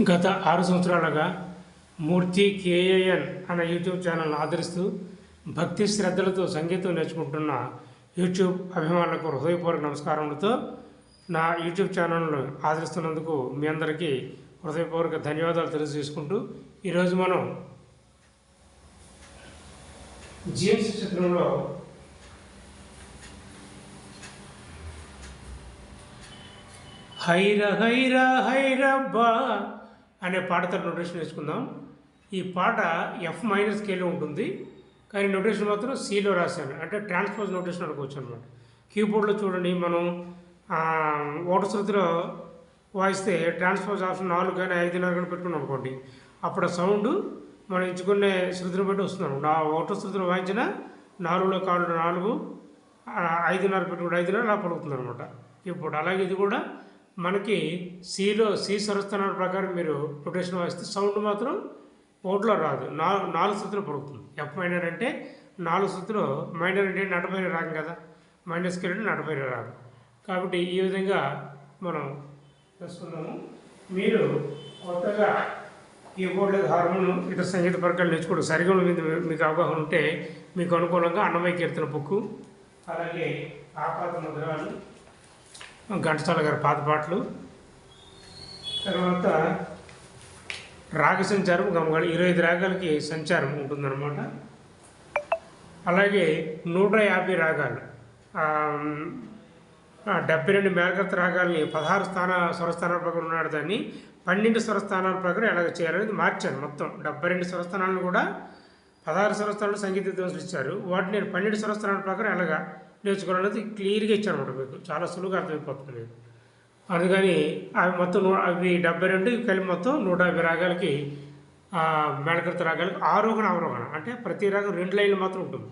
గత ఆరు సంవత్సరాలుగా మూర్తి కేఏఎన్ అనే యూట్యూబ్ ఛానల్ను ఆదరిస్తూ భక్తి శ్రద్ధలతో సంగీతం నేర్చుకుంటున్న యూట్యూబ్ అభిమానులకు హృదయపూర్వక నమస్కారములతో నా యూట్యూబ్ ఛానల్ను ఆదరిస్తున్నందుకు మీ అందరికీ హృదయపూర్వక ధన్యవాదాలు తెలియజేసుకుంటూ ఈరోజు మనం జీఎస్ చిత్రంలో హైర హైర హైరబ్బా అనే పాటతో నోటేషన్ వేసుకుందాం. ఈ పాట ఎఫ్ మైనర్ స్కేల్లో ఉంటుంది. కానీ నోటేషన్ మాత్రం సిలో రాశాను. అంటే ట్రాన్స్పోజ్ నోటేషన్ అనుకోవచ్చు అనమాట కీబోర్డ్లో చూడండి మనం ఓటర్ శృతిలో వాయిస్తే ట్రాన్స్పోజ్ ఆప్షన్ నాలుగు కానీ ఐదున్నర కానీ పెట్టుకున్నాం అనుకోండి. అప్పుడు సౌండ్ మనం ఎంచుకునే శృతిని బట్టి వస్తున్నాం నా ఓటర్ శృతిలో వాయించిన నాలుగులో కాళ్ళు నాలుగు ఐదున్నర పెట్టుకుంటే ఐదున్నర అలా పలుకుతుంది అనమాట కీబోర్డ్ అలాగే ఇది కూడా మనకి సిలో సి స్వరస్థానాల ప్రకారం మీరు రొటేషన్ వాయిస్తే సౌండ్ మాత్రం ఓట్లో రాదు. నా నాలుగు శృతులు పడుతుంది ఎఫ్ మైనర్ అంటే నాలుగు శృతులు మైనర్ అంటే నటపైన రాగం కదా? మైనర్ స్కేల్ అంటే రాగం. కాబట్టి ఈ విధంగా మనం తెలుసుకున్నాము మీరు కొత్తగా ఈ లేదా హార్మోన్ ఇతర సంగీత పరికరాలు నేర్చుకోవడం సరిగా మీద మీకు అవగాహన ఉంటే మీకు అనుకూలంగా అన్నమయ కీర్తన బుక్కు అలాగే ఆపాత ముద్రాలు ఘంటసాల గారి పాత పాటలు. తర్వాత రాగ సంచారం గమగాలి ఇరవై ఐదు రాగాలకి సంచారం ఉంటుందన్నమాట. అలాగే నూట యాభై రాగాలు. డెబ్బై రెండు మేఘత రాగాల్ని పదహారు స్థాన స్వరస్థానాల ప్రకారం ఉన్నాడు దాన్ని. పన్నెండు స్వరస్థానాల ప్రకారం ఎలాగ చేయాలనేది మార్చాను మొత్తం. డెబ్బై రెండు స్వరస్థానాలను కూడా పదహారు స్వరస్థానాలు సంగీత విద్వాంసులు ఇచ్చారు. వాటిని నేను పన్నెండు స్వరస్థానాల ప్రకారం ఎలాగా నేర్చుకోవాలనేది క్లియర్గా ఇచ్చారనమాట అనమాట మీకు. చాలా సులువుగా అర్థమైపోతుంది మీకు అందుకని అవి మొత్తం నూ అవి డెబ్బై రెండు కలిపి మొత్తం నూట యాభై రాగాలకి మేడకర్త రాగాలకి ఆరోహణ అవరోహణ అంటే ప్రతి రాగం రెండు లైన్లు మాత్రం ఉంటుంది.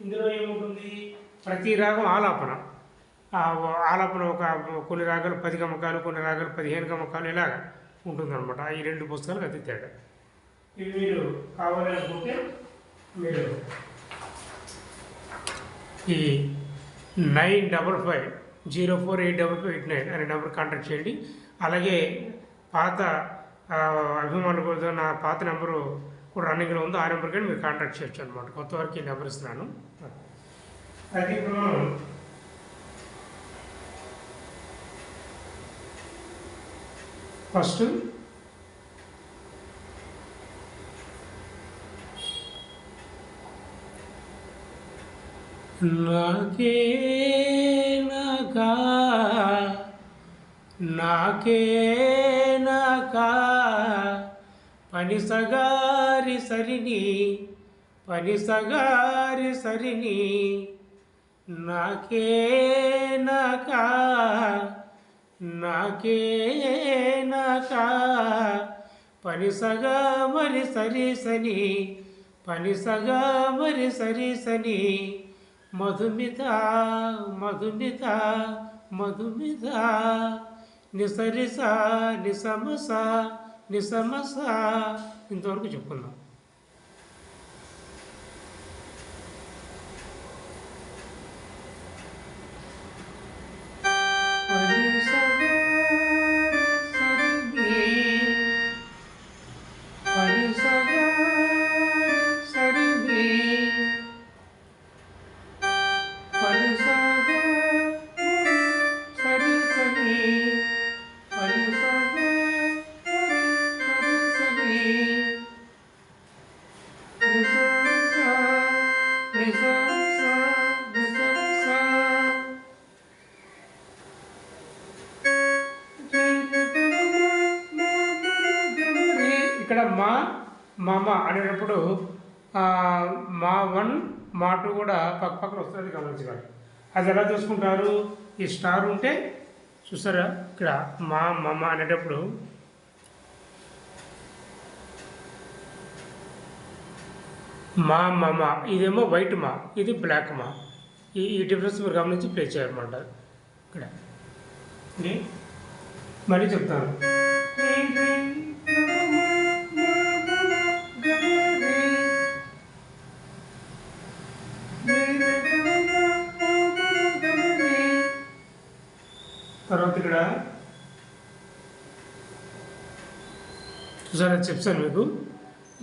ఇందులో ఏముంటుంది? ప్రతి రాగం ఆలాపన. ఆలాపన ఒక కొన్ని రాగాలు పది గమకాలు కొన్ని రాగాలు పదిహేను గమకాలు ఇలాగ ఉంటుందన్నమాట. ఈ రెండు పుస్తకాలకు అతి తేడా. ఇవి మీరు కావాలనుకుంటే మీరు ఈ nine double five zero four eight double five eight nine అనే నెంబర్ కాంటాక్ట్ చేయండి. అలాగే పాత ఆ, అభిమానులు నా పాత నెంబరు కూడా రన్నింగ్లో ఉందో. ఆ నెంబర్ కానీ మీరు కాంటాక్ట్ చేయొచ్చు అనమాట కొత్త వారికి ఈ నెంబర్ ఇస్తున్నాను. అది ఇప్పుడు మనం ఫస్ట్ నాకే నాకా నాకే నాకా పని సరిని పనిసగారి సరిని నాకే నాకా నాకే నాకా పని మరి సరి సని పని మరి సరి సని మధుమిత మధుమిత మధుమిత. నిసరిస నిసమస నిసమస. ఇంతవరకు చెప్పుకుందాం. ఆడేటప్పుడు అనేటప్పుడు మా వన్ మా టూ కూడా పక్క పక్కన వస్తుంది గమనించగలరు అది ఎలా చూసుకుంటారు? ఈ స్టార్ ఉంటే చూసారా? ఇక్కడ మా మమ్మ అనేటప్పుడు మా మమ ఇదేమో వైట్ మా ఇది బ్లాక్ మా. ఈ ఈ డిఫరెన్స్ మీరు గమనించి ప్లే చేయమంట. ఇక్కడ. మళ్ళీ చెప్తాను. చూసారా చెప్తాను మీకు.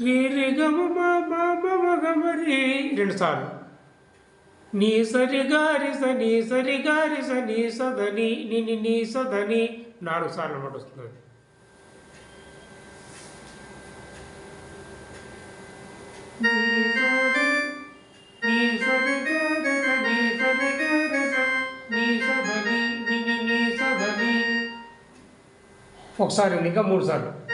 రీరి గమ రెండు సార్లు. నీ సరి గారి సని సరి గారి సని సదని నిని నీ సదని. నాలుగు సార్లు అన్నమాట వస్తుంది. ఒకసారి ఇంకా మూడు సార్లు.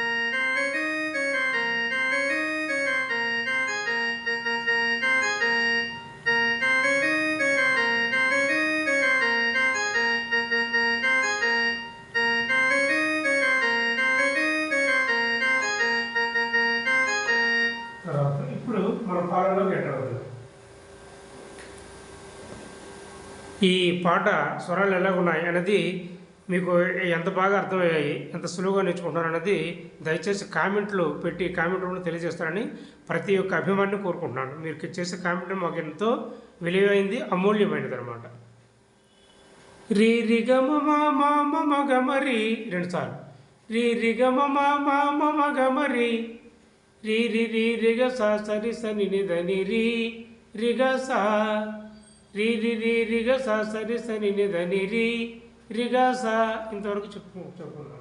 మన పాలనలోకి ఈ పాట స్వరాలు ఎలా ఉన్నాయి అనేది మీకు ఎంత బాగా అర్థమయ్యాయి ఎంత సులువుగా నేర్చుకుంటున్నారు అనేది దయచేసి కామెంట్లు పెట్టి కామెంట్ రూపంలో తెలియజేస్తారని ప్రతి ఒక్క అభిమాన్ని కోరుకుంటున్నాను. మీరు చేసే కామెంట్ మాకు ఎంతో విలువైంది అమూల్యమైనది అనమాట రీ రిగమ మా మ మమ మ మ రీ రిగమ మా మ మమ మ రి రి రి రిగ స సరి సని నిదని రి రిగ స. రి రి రి రిగ స సరి సని నిదని రి రిగ స. ఇంతవరకు చెప్పుకుంటున్నాం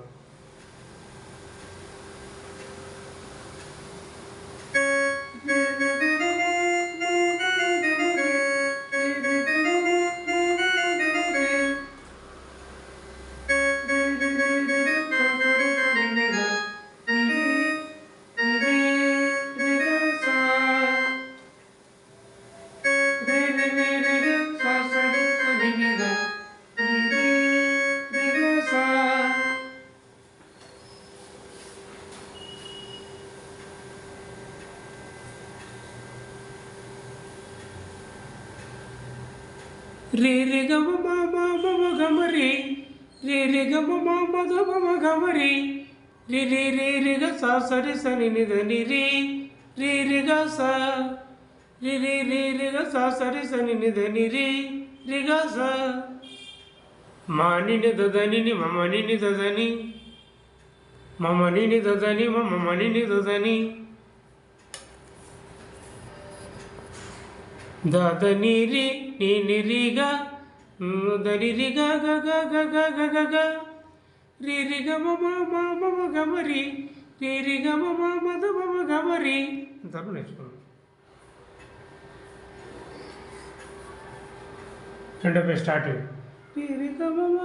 రే రే గమ మా మా మమ గమరి రే. రే గమ మా మధ మమ గమరి రే. రే రే రే గ సా సరి సని ని ధని రే. రే రే గ సా. రే రే రే రే గ సా సరి సని ని ధని రే. రే గ సా. మాని ని దదని ని మమని ని దదని మమని ని. దదని మమని ని దదని దద నిరి నిరిగ దరిరిగ గగ గగ గగ మ మమ మమ గమరి మ మ మద మమ గమరి అంతను నేర్చుకున్నాను రెండో స్టార్ట్ మ మ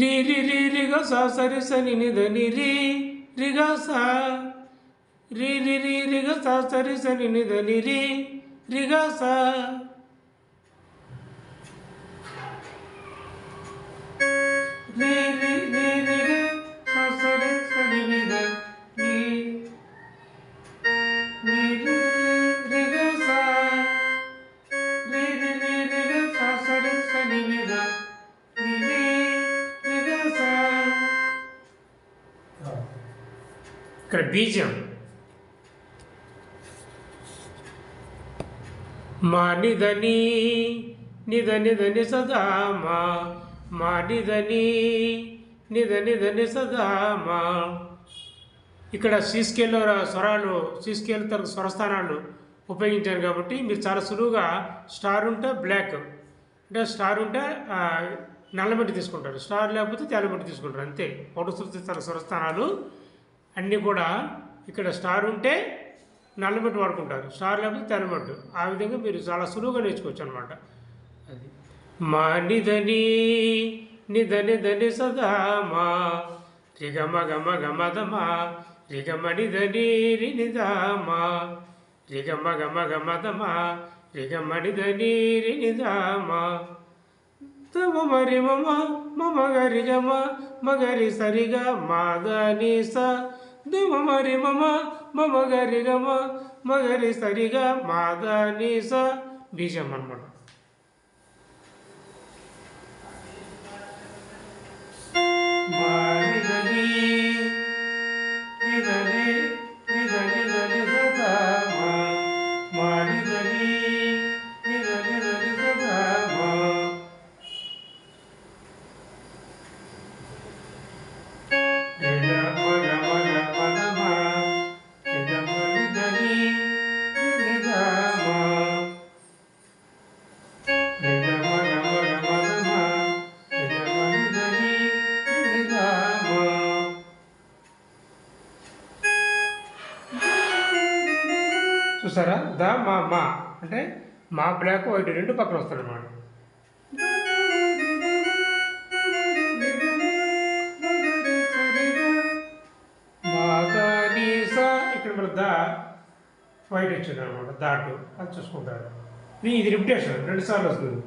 రి రి రి రి గ స సరి రి ని ని ద ని రి రి గ స. రి రి రి రి గ స సరి రి ని ని ద ని రి రి గ స. రి రి బీజం. మా నిదని నిద నిదని సదామా మా నిదని నిద నిదని సదామా ఇక్కడ సీస్కేల్లో స్వరాలు సీస్కేల్ తన స్వరస్థానాలు ఉపయోగించాను కాబట్టి మీరు చాలా సులువుగా స్టార్ ఉంటే బ్లాక్ అంటే స్టార్ ఉంటే నల్లమట్టి తీసుకుంటారు. స్టార్ లేకపోతే తెల్లమట్టి తీసుకుంటారు. అంతే. ఫోటో తన స్వరస్థానాలు అన్నీ కూడా ఇక్కడ స్టార్ ఉంటే నల్లబెట్టు వాడుకుంటారు. స్టార్ లేకపోతే తెల్లబెట్టు ఆ విధంగా మీరు చాలా సులువుగా నేర్చుకోవచ్చు అనమాట అది. మా నిధని నిధని ధని సదా మా. రిగమ గమ గమ రిగమ నిధని రి నిధామా రిగమ గమ గమ దమ రిగమ నిధని రి నిధామా తమ మరి మమ మమ గరి గమ మగరి సరిగా మాదని స. దమ మరి మమ మమ గరి గమ మగరి సరిగా మాదని స బీజం అనమాట అంటే మా బ్లాక్ వైట్ రెండు పక్కన వస్తాయి అన్నమాట ఇక్కడ మన దా వైట్ వచ్చింది అనమాట దాటు అది చూసుకుంటారు. ఇది ఇది రిపిటేషన్ రెండు సార్లు వస్తుంది.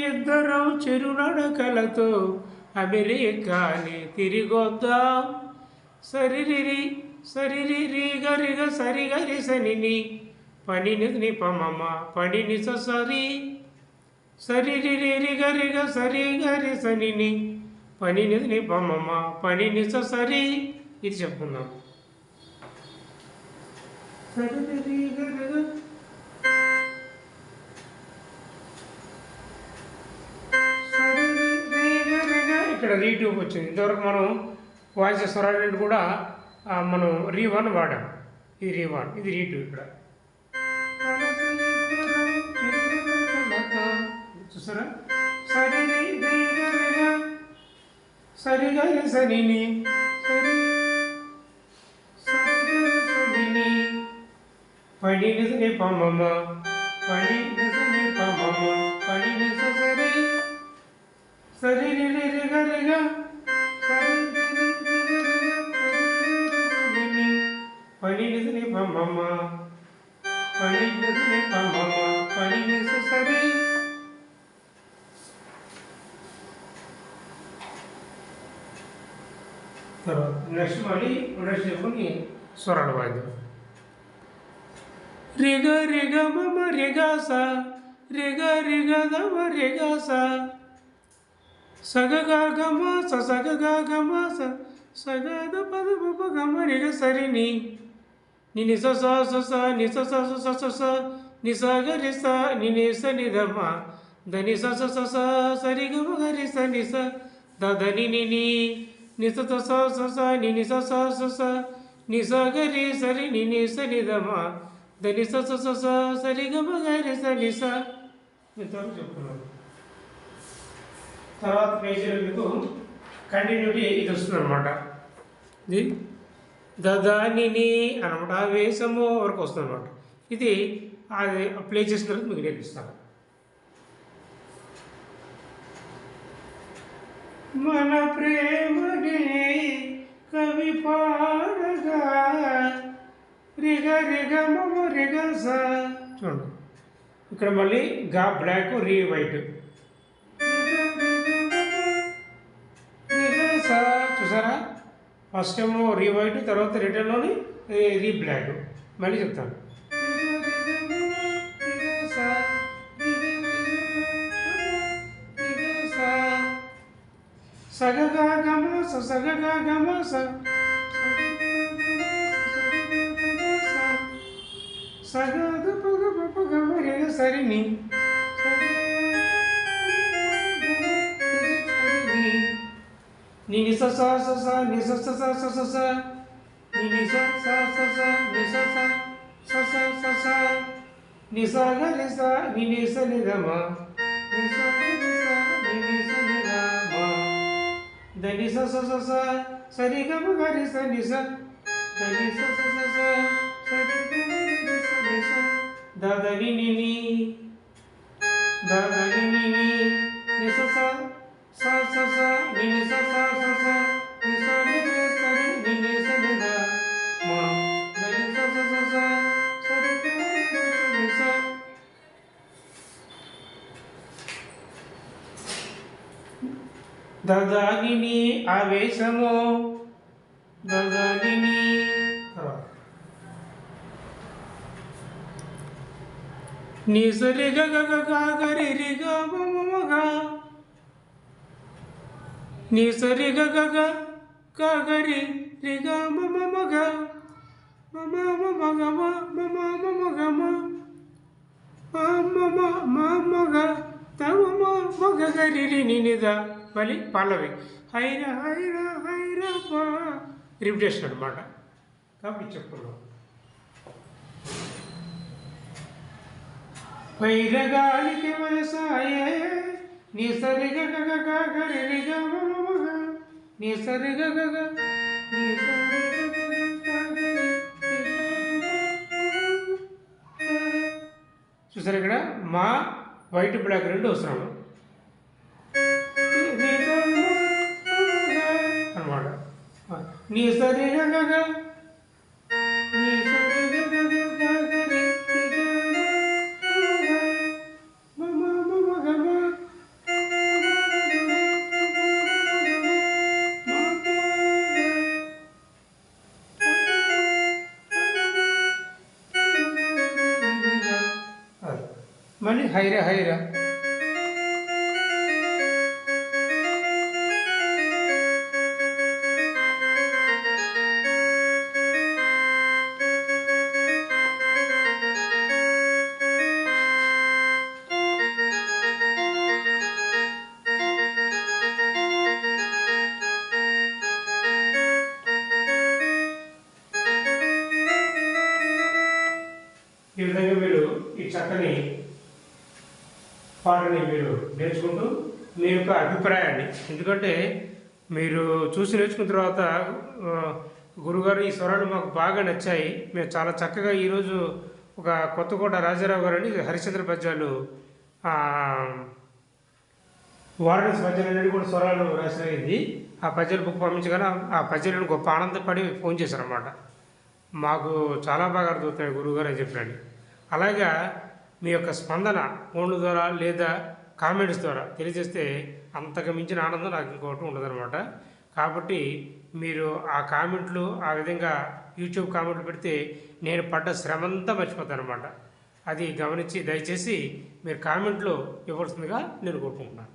ఇద్దరం చెరునడకలతో అమెరికాని తిరిగొద్దాం. సరిరిరి సరిరిరి గరిగ సరిగరి సనిని పనిని నిపమమ పడిని సరి సరిరిరి గరిగ సరిగరి సనిని పనిని నిపమమ పనిని సరి ఇది చెప్పుకుందాం. సరిరిరి గరిగ ఇక్కడ రీ ట్యూబ్ వచ్చింది. ఇంతవరకు మనం వాయిస్ స్వరాలు కూడా మనం రీ వన్ వాడాం. ఇది రీ వన్ ఇది రీ టూ ఇక్కడ. చూసారా? సరే రీ రీ గా రీ గా. సరిగా రి సరిని సరి సరిగా రి సరిని పడి నిజని పమ్మమ్మ పడి నిజని పమ్మమ్మ పడి నిజ సరి సరి రి రి పమ్మమ్మ పడి నిజని పమ్మమ్మ పడి నిజ సరి తర్వాత నెక్స్ట్ మళ్ళీ నెక్స్ట్ స్వరాలు వాయిద్యం రిగ రిగ మమ రిగాస రిగ రిగ దమ రిగాస స సగ గమ స సగద పద పప గమ రిగ సరిని ని నిస స స స స స స స స స స ని స గ రి స ని ని స ని ద మ ద ని స స స స స గ మ గ రి స ని స ద ద ని ని ని ని స స స స స ని ని స స స స ని స గ రి స రి ని ని స ని ద మ ద ని స స స స స గ మ గ రి స ని స ఇంతవరకు చెప్పుకున్నాను తర్వాత పేజీలో మీకు కంటిన్యూటీ ఇది వస్తుంది అనమాట ఇది దదానిని అనమాట వేసము వేషము వరకు వస్తుంది అనమాట ఇది అది ప్లే చేసిన తర్వాత మీకు నేర్పిస్తాను. మన ప్రేమనే కవి పాడగా రిగ రిగ మమ రిగ స. చూడండి. ఇక్కడ మళ్ళీ గా బ్లాక్ రీ వైట్. ఫస్ట్ ఏమో రీ వైట్ తర్వాత రిటర్న్లోని రీ బ్లాక్ మళ్ళీ చెప్తాను సగగా గమ స సగగా గమ స సగద పగ రే సరిని ని ని స స స స ని స స స స స స ని ని స స స స ని స స స స స స ని స గ ని స ని ని స ని ద మ ని స గ ని స ని ని స ని ద మ ద ని స స స స స రి గ మ గ రి స ని స ద ని స స స స స రి గ మ గ రి స ని స ద ద ని ని ని ద ద ని ని ని ని స స స స స ని ని స స స స ని స ని రి స రి ని ని స ని ద మ ద ని స స స స స రి గ మ గ రి స ని స దదాగిని ఆవేశము దదాగిని తర్వాత నీ సరి గ గ గ గ గరి రి గ మ మ మ గ నీ సరి గ గ గ గ గరి రి గ మ మ మ గ మ మ మ మ గ మ మ మ మ మ గ మ మ మ మ మ మ గ త మ మ మ గ గ రి రి ని ని ద మళ్ళీ పల్లవి హైర హైర హైర పా రిపిటేషన్ అనమాట కాబట్టి చెప్పుకున్నాం వైరగాలికి వలసాయే నీ సరిగ గగ గగరి రిగ మమ మగ నీ సరిగ గగ నీ సరిగ చూసారు ఇక్కడ? మా వైట్ బ్లాక్ రెండు వస్తున్నాము అనమాట నీ సరిగ గగ పాటని మీరు నేర్చుకుంటూ మీ యొక్క అభిప్రాయాన్ని. ఎందుకంటే మీరు చూసి నేర్చుకున్న తర్వాత గురుగారు ఈ స్వరాలు మాకు బాగా నచ్చాయి. మేము చాలా చక్కగా ఈరోజు ఒక కొత్తకోట రాజారావు గారు అని హరిశ్చంద్ర పద్యాలు ఆ, వారణాసి పద్యాలు అనేది కూడా స్వరాలు రాసినది. ఆ పద్యాలు బుక్ పంపించగానే ఆ పద్యాలను గొప్ప ఆనందపడి ఫోన్ చేశారనమాట మాకు చాలా బాగా అర్థమవుతున్నాయి గురువుగారు అని చెప్పాడు. అలాగా మీ యొక్క స్పందన ఫోన్ల ద్వారా లేదా కామెంట్స్ ద్వారా తెలియజేస్తే అంతకు మించిన ఆనందం నాకు ఇంకోటి ఉండదన్నమాట. కాబట్టి మీరు ఆ కామెంట్లు ఆ విధంగా యూట్యూబ్ కామెంట్లు పెడితే నేను పడ్డ శ్రమంతా మర్చిపోతాను అనమాట అది గమనించి దయచేసి మీరు కామెంట్లో ఇవ్వాల్సిందిగా నేను కోరుకుంటున్నాను.